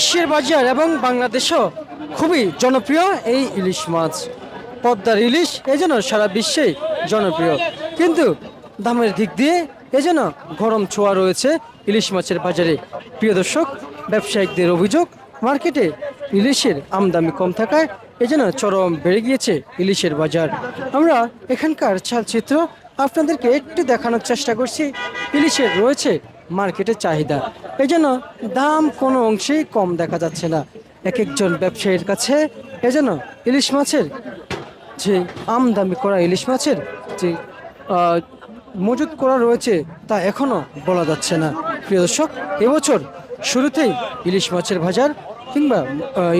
বিশ্বের বাজার এবং বাংলাদেশও খুবই জনপ্রিয় এই ইলিশ মাছ। পদ্মার ইলিশ এই জন্য সারা বিশ্বেই জনপ্রিয়। কিন্তু দামের দিক দিয়ে এই জন্য গরম ছোঁয়া রয়েছে ইলিশ মাছের বাজারে। প্রিয় দর্শক, ব্যবসায়িকদের অভিযোগ, মার্কেটে ইলিশের আমদামি কম থাকায় এই জন্য চরম বেড়ে গিয়েছে ইলিশের বাজার। আমরা এখানকার চালচিত্র আপনাদেরকে একটু দেখানোর চেষ্টা করছি। ইলিশের রয়েছে মার্কেটে চাহিদা। এই জন্য দাম কোনো অংশেই কম দেখা যাচ্ছে না। এক একজন ব্যবসায়ীর কাছে এজন্য ইলিশ মাছের যে আমদামি করা ইলিশ মাছের যে মজুত করা রয়েছে তা এখনও বলা যাচ্ছে না। প্রিয় দর্শক, এবছর শুরুতেই ইলিশ মাছের বাজার কিংবা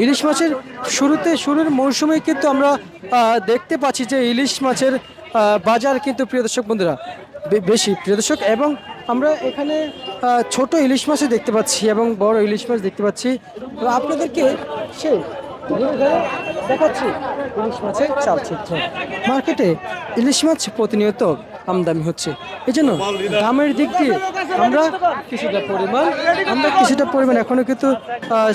ইলিশ মাছের শুরুতে শুরুর মৌসুমে কিন্তু আমরা দেখতে পাচ্ছি যে ইলিশ মাছের বাজার কিন্তু প্রিয় দর্শক বন্ধুরা বেশি প্রিয় দর্শক। এবং আমরা এখানে ছোট ইলিশ মাছও দেখতে পাচ্ছি এবং বড় ইলিশ মাছ দেখতে পাচ্ছি। আপনাদেরকে সেই দেখাচ্ছি ইলিশ মাছের চালচিত্র। মার্কেটে ইলিশ মাছ প্রতিনিয়ত আমদামি হচ্ছে। এই জন্য দামের দিক দিয়ে আমরা কিছুটা পরিমাণ, আমরা কিছুটা পরিমাণ এখনও কিন্তু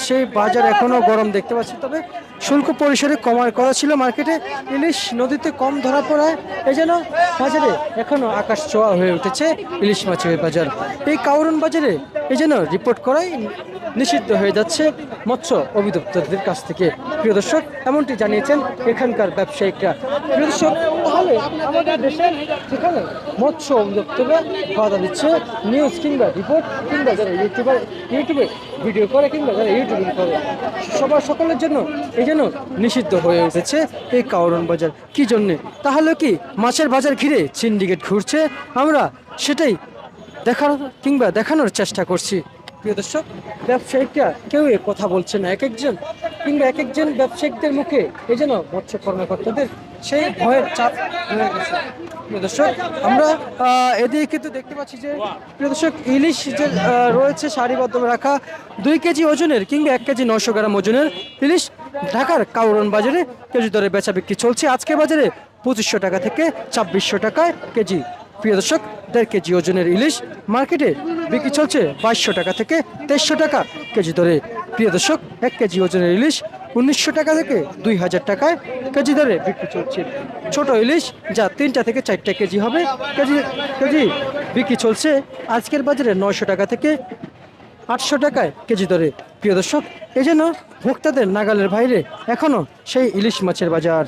সেই বাজার এখনও গরম দেখতে পাচ্ছি। তবে শুল্ক পরিসরে কমার করা ছিল মার্কেটে। ইলিশ নদীতে কম ধরা পড়ায়, এই জন্য বাজারে এখনও আকাশ ছোঁয়া হয়ে উঠেছে ইলিশ মাছের বাজার। এই কাউরন বাজারে এই জন্য রিপোর্ট করাই নিষিদ্ধ হয়ে যাচ্ছে মৎস্য অধিদপ্তরদের কাছ থেকে। প্রিয় দর্শক, এমনটি জানিয়েছেন এখানকার ব্যবসায়িকরা। প্রিয় দর্শক আমাদের দেশে যেখানে মৎস্য অধিদপ্তরে বাধা দিচ্ছে নিউজ কিংবা রিপোর্ট কিংবা যারা ইউটিউবার ইউটিউবে ভিডিও করে কিংবা যারা ইউটিউবিং করে। সবার সকলের জন্য এই যেন নিষিদ্ধ হয়ে উঠেছে এই কাউরন বাজার। কি জন্যে? তাহলে কি মাছের বাজার ঘিরে সিন্ডিকেট ঘুরছে? আমরা সেটাই দেখার কিংবা দেখানোর চেষ্টা করছি। প্রিয় দর্শক, ব্যবসায়িকরা কেউ কথা বলছে না। এক একজন কিংবা এক একজন ব্যবসায়িকদের মুখে এই যেন মৎস্য কর্মকর্তাদের সেই ভয়ের চাপ হয়ে গেছে। প্রিয় দর্শক, আমরা এদিকে কিন্তু দেখতে পাচ্ছি যে, প্রিয় দর্শক, ইলিশ যে রয়েছে সারিবদ্ধ রাখা, দুই কেজি ওজনের কিংবা এক কেজি নশো গ্রাম ওজনের ইলিশ ঢাকার কাউরন বাজারে কেজি দরে বেচা বিক্রি চলছে। আজকে বাজারে পঁচিশশো টাকা থেকে ছাব্বিশশো টাকায় কেজি। প্রিয় দর্শক, দেড় কেজি ওজনের ইলিশ মার্কেটে বিক্রি চলছে বাইশশো টাকা থেকে তেইশশো টাকা কেজি দরে। প্রিয় দর্শক, এক কেজি ওজনের ইলিশ উনিশশো টাকা থেকে দুই হাজার টাকায় কেজি দরে বিক্রি চলছে। ছোট ইলিশ যা তিনটা থেকে চারটা কেজি হবে, কেজি কেজি বিক্রি চলছে আজকের বাজারে নয়শো টাকা থেকে আটশো টাকায় কেজি দরে। প্রিয় দর্শক এই জন্য ভোক্তাদের নাগালের বাইরে এখনও সেই ইলিশ মাছের বাজার।